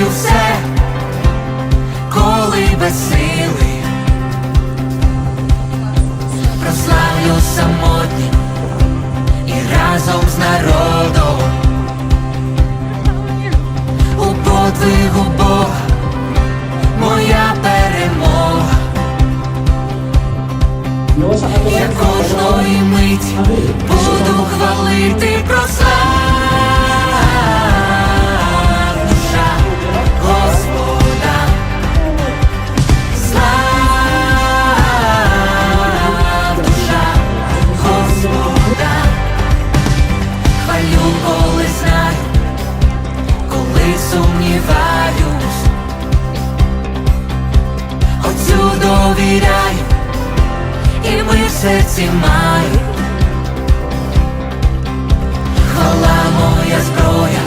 знаю все, коли без сили, прославлю самотні і разом з народом. У подвигу Бога моя перемога. Я кожної мить буду хвалити прославлю. Сумніваюсь, Отцю довіряю, і ми в серці маю. Хвала моя зброя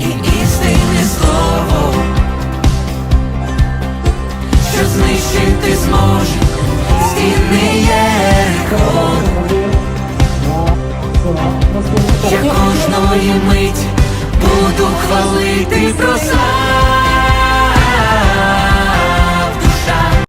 і істинне слово, що знищити зможе стіни Єрико. Я кожної миті буду хвалити про славу